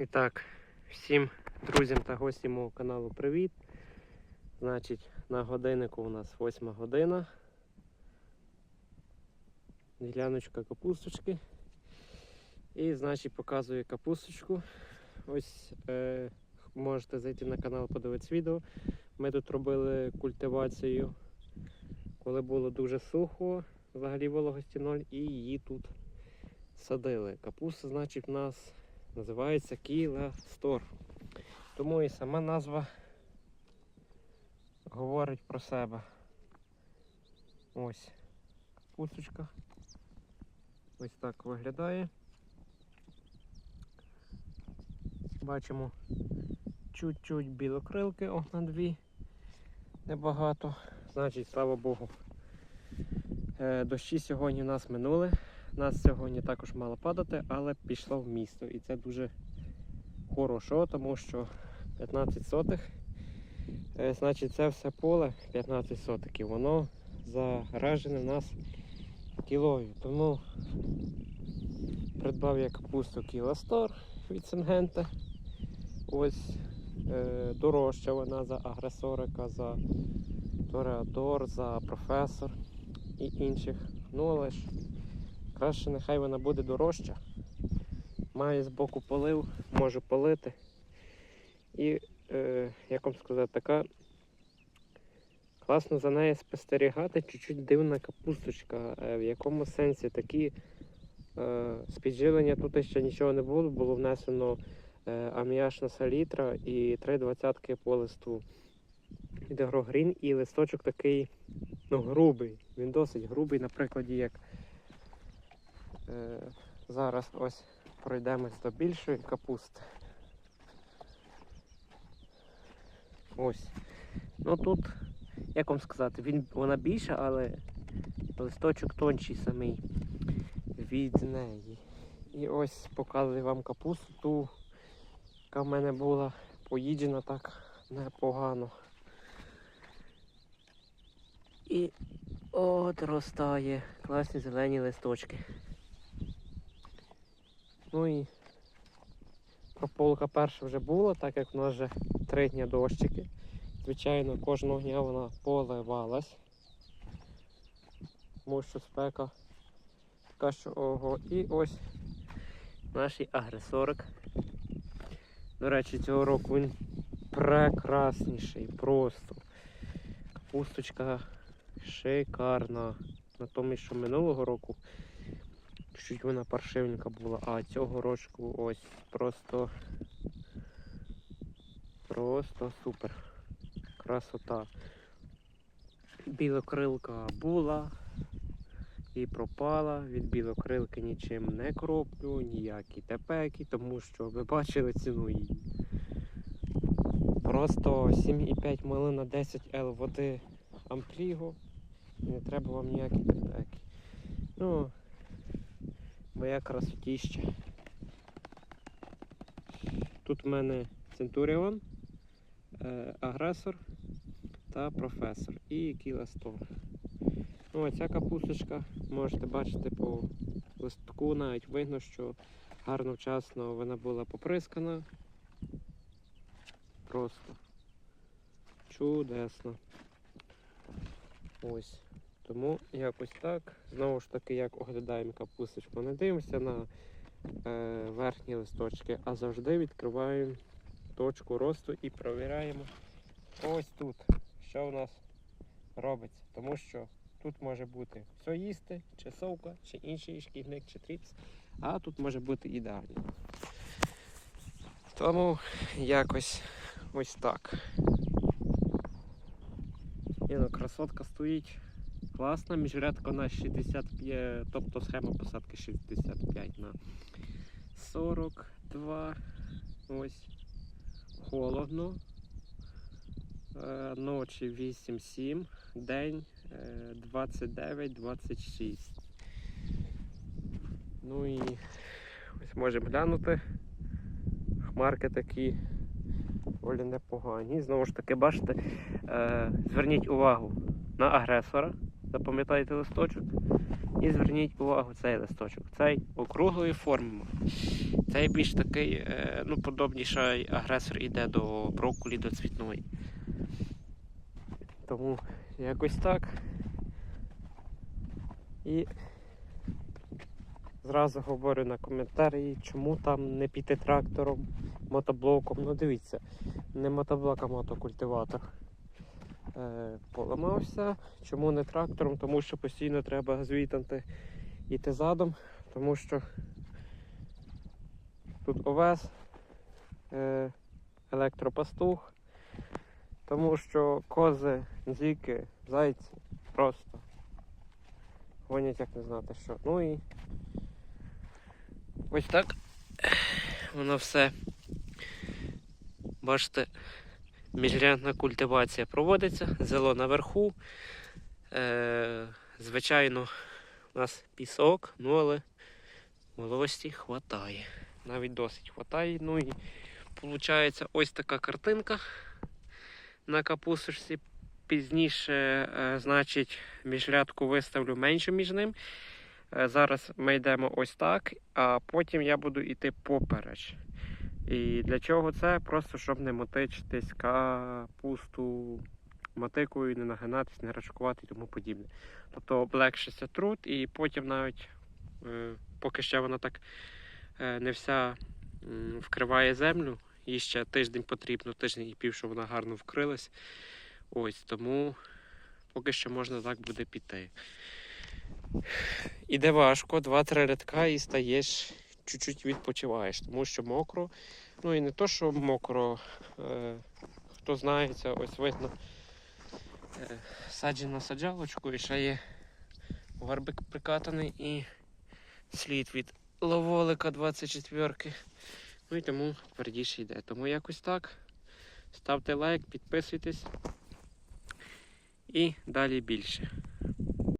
І так, всім друзям та гостям мого каналу привіт. Значить, на годиннику у нас 8 година. Діляночка капусточки. І, значить, показую капусточку. Ось е, можете зайти на канал, подивитися відео. Ми тут робили культивацію, коли було дуже сухо, взагалі вологості 0, і її тут садили. Капуста, значить, в нас називається Кіла Стор. Тому і сама назва говорить про себе. Ось капусточка. Ось так виглядає. Бачимо чуть-чуть білокрилки, о, на дві. Небагато. Значить, слава Богу. Е, Дощі сьогодні в нас минули. Нас сьогодні також мало падати, але пішло в місто. І це дуже хорошо, тому що 15 сотих. е, Значить, це все поле 15 сотиків. Воно заражене в нас кілою. Тому придбав я капусту Кіластор від Сингента. Ось е, дорожча вона за агресорика, за Тореадор, за професор і інших. Ну але ж краще нехай вона буде дорожча. Має збоку полив, можу полити. І, е, як вам сказати, така класно за нею спостерігати, чуть-чуть дивна капусточка. Е, в якому сенсі такі е, з підживлення тут ще нічого не було, було внесено е, аміачна салітра і три двадцятки по листу від і листочок такий ну, грубий. Він досить грубий, на прикладі, як зараз ось пройдемось до більшої капусти. Ось. Ну тут, як вам сказати, він, вона більша, але листочок тонший самий від неї. І ось показую вам капусту, ту, яка в мене була поїджена так непогано. І от ростає класні зелені листочки. Ну і прополка перша вже була, так як в нас вже три дні дощики. Звичайно, кожного дня вона поливалась. Тому що спека така, що ого. І ось наш агресорик. До речі, цього року він прекрасніший просто. Капусточка шикарна. На тому, що минулого року чуть вона паршивенька була, а цього рочку ось просто просто супер. Красота. Білокрилка була і пропала. Від білокрилки нічим не кроплю, ніякі тепеки, тому що ви бачили ціну її. Просто 7,5 мл на 10 Л води амплігу. Не треба вам ніякі тепеки. Ну, моя красотіща. Тут в мене Центуріон, е, агресор та професор і кіластор. Ну, а ця капусточка, можете бачити по листку, навіть видно, що гарно вчасно вона була поприскана. Просто чудесно. Ось. Тому якось так. Знову ж таки, як оглядаємо капусточку, не дивимося на е, верхні листочки, а завжди відкриваємо точку росту і провіряємо ось тут, що у нас робиться. Тому що тут може бути все їсти, чи совка, чи інший шкідник, чи тріпс, а тут може бути ідеально. Тому якось ось так. Ні, ну, красотка стоїть. Класна, міжрядка на 65, тобто схема посадки 65 на 42. Ось. Холодно. Е, Ночі 8-7, день е, 29-26. Ну і ось можемо глянути. Хмарки такі доволі непогані. Знову ж таки, бачите, е, зверніть увагу на агресора. Запам'ятайте листочок і зверніть увагу цей листочок. Цей округлої форми. Цей більш такий, е, ну, подобніший агресор йде до брокколі, до цвітної. Тому якось так. І зразу говорю на коментарі, чому там не піти трактором, мотоблоком. Ну дивіться, не мотоблок, а мотокультиватор. Е, поламався. Чому не трактором? Тому що постійно треба звітати іти задом, тому що тут овес, е, електропастух, тому що кози, зіки, зайці просто гонять, як не знати що. Ну і ось так воно все. Бачите, міжрядна культивація проводиться, зело наверху. Е, звичайно, у нас пісок, ну але вологості хватає. Навіть досить хватає. Ну і виходить ось така картинка на капусточці. Пізніше, е, значить, міжрядку виставлю менше між ним. Е, зараз ми йдемо ось так, а потім я буду йти попереч. І для чого це? Просто щоб не мотичитись капусту мотикою, не нагинатись, не рачкувати і тому подібне. Тобто облегшиться труд, і потім навіть, е, поки ще вона так е, не вся вкриває землю, їй ще тиждень потрібно, тиждень і пів, щоб вона гарно вкрилась. Ось тому поки що можна так буде піти. Іде важко, 2-3 рядка і стаєш, чуть-чуть відпочиваєш, тому що мокро. Ну і не то, що мокро, е, хто знається, ось видно е, саджена саджалочку і ще є горбик прикатаний і слід від ловолика 24-ки. Ну і тому твердіше йде. Тому якось так. Ставте лайк, підписуйтесь і далі більше.